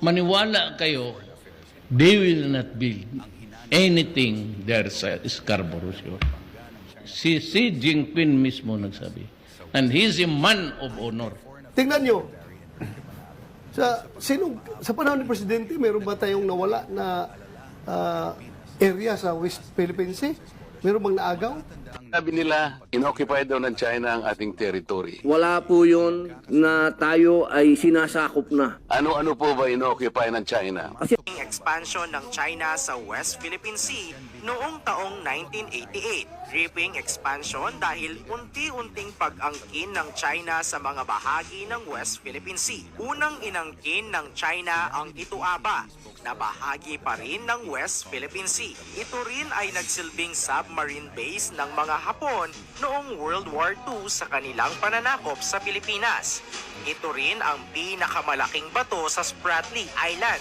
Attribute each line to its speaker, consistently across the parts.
Speaker 1: maniwala kayo, they will not build anything there sa Scarborough Shoal. Si Xi Jinping mismo nagsabi. And he's a man of honor.
Speaker 2: Tingnan nyo, sa, sino, sa panahon ni Presidente, meron ba tayong nawala na ah, area sa West Philippine Sea? Meron bang naagaw?
Speaker 3: Sabi nila, inoccupy daw ng China ang ating territory.
Speaker 4: Wala po yun na tayo ay sinasakop na.
Speaker 3: Ano-ano po ba inoccupy ng China?
Speaker 5: expansion ng China sa West Philippine Sea noong taong 1988. Creeping expansion dahil unti-unting pag-angkin ng China sa mga bahagi ng West Philippine Sea. Unang inangkin ng China ang Ituaba na bahagi pa rin ng West Philippine Sea. Ito rin ay nagsilbing submarine base ng mga Hapon noong World War II sa kanilang pananakop sa Pilipinas. Ito rin ang pinakamalaking bato sa Spratly Island.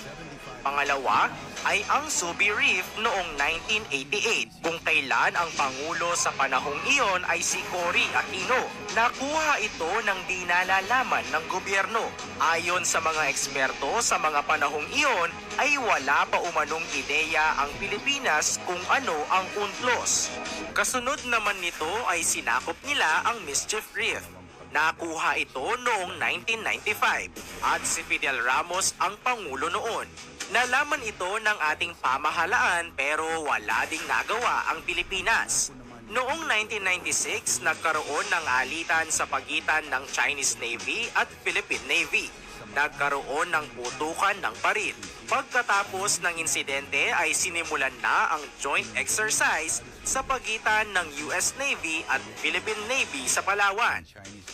Speaker 5: Pangalawa ay ang Subi Reef noong 1988 kung kailan ang Pangulo sa panahong iyon ay si Cory Aquino. Nakuha ito ng di nalalaman ng gobyerno. Ayon sa mga eksperto sa mga panahong iyon ay wala pa umanong ideya ang Pilipinas kung ano ang UNCLOS. Kasunod naman nito ay sinakop nila ang Mischief Reef. Nakuha ito noong 1995 at si Fidel Ramos ang pangulo noon. Nalaman ito ng ating pamahalaan pero wala ding nagawa ang Pilipinas. Noong 1996, nagkaroon ng alitan sa pagitan ng Chinese Navy at Philippine Navy. Nagkaroon ng putukan ng baril. Pagkatapos ng insidente ay sinimulan na ang joint exercise sa pagitan ng US Navy at Philippine Navy sa Palawan.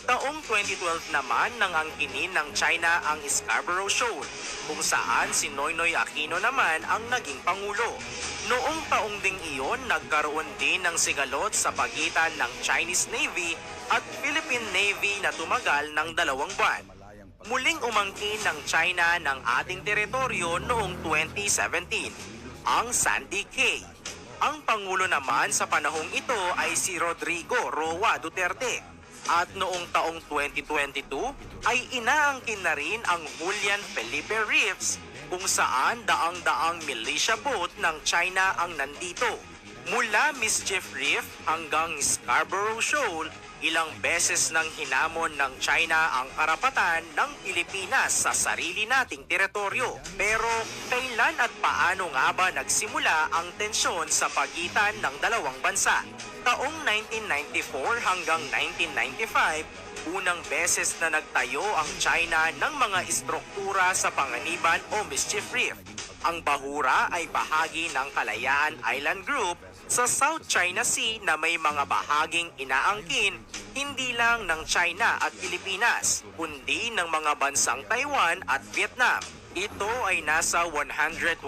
Speaker 5: Taong 2012 naman nang angkinin ng China ang Scarborough Shoal kung saan si Noynoy Aquino naman ang naging pangulo. Noong taong ding iyon, nagkaroon din ng sigalot sa pagitan ng Chinese Navy at Philippine Navy na tumagal ng dalawang buwan. Muling umangkin ng China ng ating teritoryo noong 2017, ang Sandy Cay. Ang pangulo naman sa panahong ito ay si Rodrigo Roa Duterte. At noong taong 2022 ay inaangkin na rin ang Julian Felipe Reefs kung saan daang-daang militia boat ng China ang nandito. Mula Mischief Reef hanggang Scarborough Shoal, ilang beses nang hinamon ng China ang karapatan ng Pilipinas sa sarili nating teritoryo. Pero kailan at paano nga ba nagsimula ang tensyon sa pagitan ng dalawang bansa? Taong 1994 hanggang 1995, unang beses na nagtayo ang China ng mga istruktura sa Panganiban o Mischief Reef. Ang Bahura ay bahagi ng Kalayaan Island Group sa South China Sea na may mga bahaging inaangkin hindi lang ng China at Pilipinas, kundi ng mga bansang Taiwan at Vietnam. Ito ay nasa 127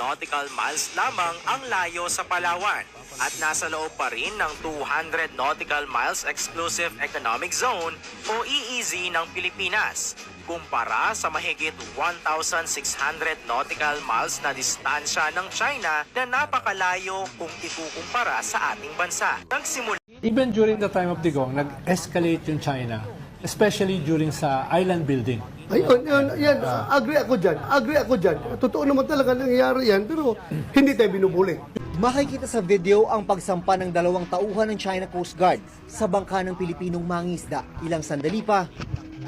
Speaker 5: nautical miles lamang ang layo sa Palawan at nasa loob pa rin ng 200 nautical miles exclusive economic zone o EEZ ng Pilipinas kumpara sa mahigit 1,600 nautical miles na distansya ng China na napakalayo kung ikukumpara sa ating bansa. Nagsimula
Speaker 6: Even during the time of Digong, nag-escalate yung China, especially during sa island building.
Speaker 2: Ayun, yun, yan, agree ako dyan. Agree ako dyan. Totoo naman talaga nangyayari yan, pero hindi tayo binubuli.
Speaker 7: Makikita sa video ang pagsampa ng dalawang tauhan ng China Coast Guard sa bangka ng Pilipinong mangisda. Ilang sandali pa,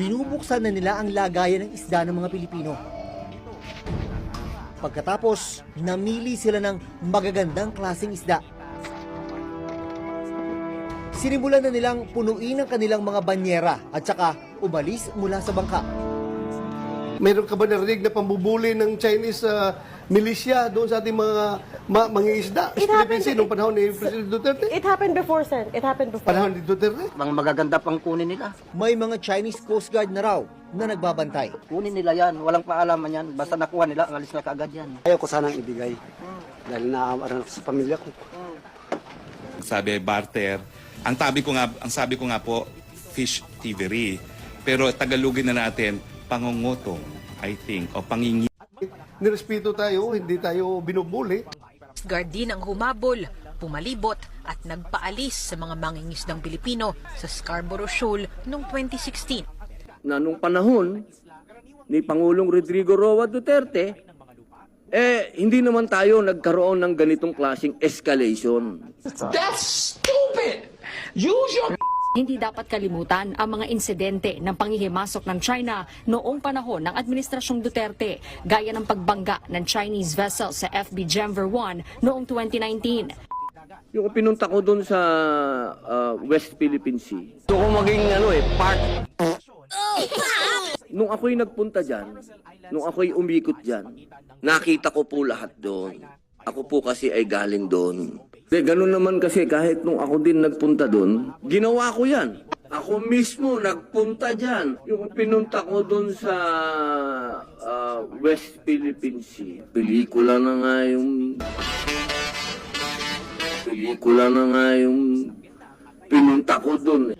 Speaker 7: binubuksan na nila ang lagayan ng isda ng mga Pilipino. Pagkatapos, namili sila ng magagandang klaseng isda. Sinimulan na nilang punuin ang kanilang mga banyera at saka umalis mula sa bangka.
Speaker 2: Meron ka ba narinig na pambubuli ng Chinese uh, militia doon sa ating mga ma- mga isda?
Speaker 8: It happened-
Speaker 2: noong panahon ni President Duterte?
Speaker 8: It happened before, Sen. It happened before.
Speaker 2: Panahon ni Duterte?
Speaker 4: Mga magaganda pang kunin nila.
Speaker 7: May mga Chinese Coast Guard na raw na nagbabantay.
Speaker 4: Kunin nila yan. Walang paalaman yan. Basta nakuha nila, alis na kaagad yan.
Speaker 9: Ayaw ko sanang ibigay. Dahil naaaran ako sa pamilya ko.
Speaker 10: sabi barter. Ang tabi ko nga ang sabi ko nga po fish thievery. Pero tagalogin na natin pangungutong I think o pangingi
Speaker 2: Nirespeto tayo, hindi tayo binubuli.
Speaker 11: Guard din ang humabol, pumalibot at nagpaalis sa mga mangingisdang Pilipino sa Scarborough Shoal noong 2016.
Speaker 4: Na nung panahon, ni Pangulong Rodrigo Roa Duterte, eh, hindi naman tayo nagkaroon ng ganitong klaseng escalation.
Speaker 11: Hindi dapat kalimutan ang mga insidente ng panghihimasok ng China noong panahon ng Administrasyong Duterte, gaya ng pagbangga ng Chinese vessel sa FB Gemver 1 noong 2019.
Speaker 4: Yung pinunta ko doon sa ah, West Philippine Sea. Gusto ko maging ano eh, part. Nung ako'y nagpunta dyan, nung ako'y umikot dyan, nakita ko po lahat doon. Ako po kasi ay galing doon. De, ganun naman kasi kahit nung ako din nagpunta doon, ginawa ko yan. Ako mismo nagpunta dyan. Yung pinunta ko doon sa ah, West Philippine Sea. Pelikula na nga yung pelikula na nga yung pinunta ko doon.